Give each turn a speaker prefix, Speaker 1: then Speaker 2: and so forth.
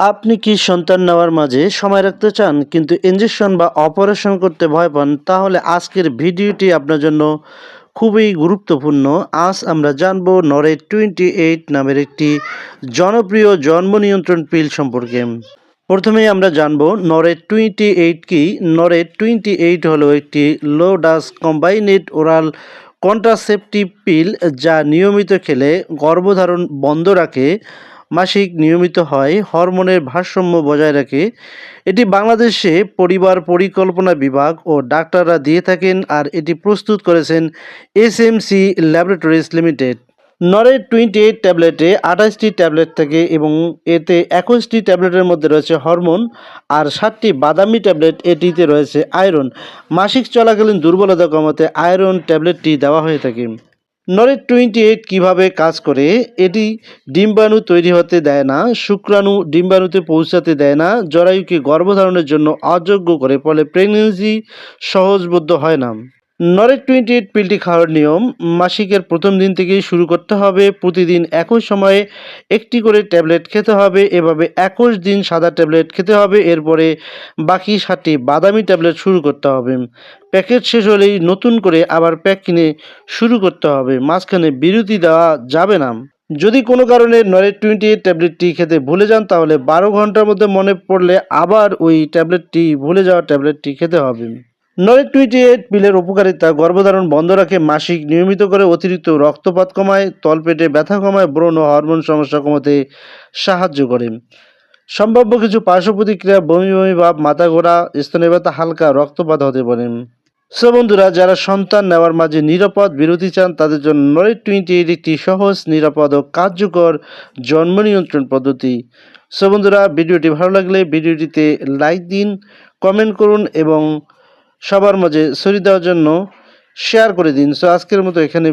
Speaker 1: আপনি কি সন্তান নেওয়ার মাঝে সময় রাখতে চান, কিন্তু ইনজেকশন বা অপারেশন করতে ভয় পান, তাহলে আজকের ভিডিওটি আপনার জন্য খুবই গুরুত্বপূর্ণ। আজ আমরা জানব নরেট টোয়েন্টি এইট নামের একটি জনপ্রিয় জন্ম নিয়ন্ত্রণ পিল সম্পর্কে। প্রথমেই আমরা জানব নরেট টোয়েন্টি এইট কি? নরেট টোয়েন্টি এইট হলো একটি লো ডাস কম্বাইনেড ওরাল কন্ট্রাসেপটিভ পিল যা নিয়মিত খেলে গর্ভধারণ বন্ধ রাখে। মাসিক নিয়মিত হয়, হরমোনের ভারসাম্য বজায় রাখে। এটি বাংলাদেশে পরিবার পরিকল্পনা বিভাগ ও ডাক্তাররা দিয়ে থাকেন আর এটি প্রস্তুত করেছেন S M C laboratories limited. নরের টোয়েন্টি এইট ট্যাবলেটে আঠাশটি ট্যাবলেট থাকে এবং এতে একুশটি ট্যাবলেটের মধ্যে রয়েছে হরমোন আর সাতটি বাদামি ট্যাবলেট। এটিতে রয়েছে আয়রন। মাসিক চলাকালীন দুর্বলতা কমাতে আয়রন ট্যাবলেটটি দেওয়া হয়ে থাকে। নরেট টোয়েন্টি এইট কীভাবে কাজ করে, এটি ডিম্বাণু তৈরি হতে দেয় না, শুক্রাণু ডিম্বাণুতে পৌঁছাতে দেয় না, জরায়ুকে গর্ভধারণের জন্য অযোগ্য করে, ফলে প্রেগনেন্সি সহজবোধ্য হয় না। নরেট টোয়েন্টি এইট পিলটি খাওয়ার নিয়ম। মাসিকের প্রথম দিন থেকেই শুরু করতে হবে। প্রতিদিন একই সময়ে একটি করে ট্যাবলেট খেতে হবে। এভাবে একুশ দিন সাদা ট্যাবলেট খেতে হবে। এরপরে বাকি সাতটি বাদামি ট্যাবলেট শুরু করতে হবে। প্যাকেট শেষ হলেই নতুন করে আবার প্যাক কিনে শুরু করতে হবে। মাঝখানে বিরতি দেওয়া যাবে না। যদি কোনো কারণে নরেট টোয়েন্টি এইট ট্যাবলেটটি খেতে ভুলে যান, তাহলে বারো ঘণ্টার মধ্যে মনে পড়লে আবার ওই ট্যাবলেটটি ভুলে যাওয়া ট্যাবলেটটি খেতে হবে। নরেট টোয়েন্টি এইট পিলের উপকারিতা, গর্ভধারণ বন্ধ রাখে মাসিক নিয়মিত করে অতিরিক্ত রক্তপাত কমায়, তলপেটে ব্যথা কমায়, ব্রণ ও হরমোন সমস্যা কমাতে সাহায্য করে। সম্ভাব্য কিছু পার্শ্ব প্রতিক্রিয়া বমি বমি ভাব, মাথা ঘোরা, স্তনে ব্যথা, হালকা রক্তপাত হতে পারে। সো বন্ধুরা, যারা সন্তান নেওয়ার মাঝে নিরাপদ বিরতি চান, তাদের জন্য নরেট টোয়েন্টি এইট একটি সহজ, নিরাপদ ও কার্যকর জন্ম নিয়ন্ত্রণ পদ্ধতি। সো বন্ধুরা, ভিডিওটি ভালো লাগলে ভিডিওটিতে লাইক দিন, কমেন্ট করুন এবং সবার মাঝে ছড়িয়ে দেওয়ার জন্য শেয়ার করে দিন। সো আজকের মতো এখানে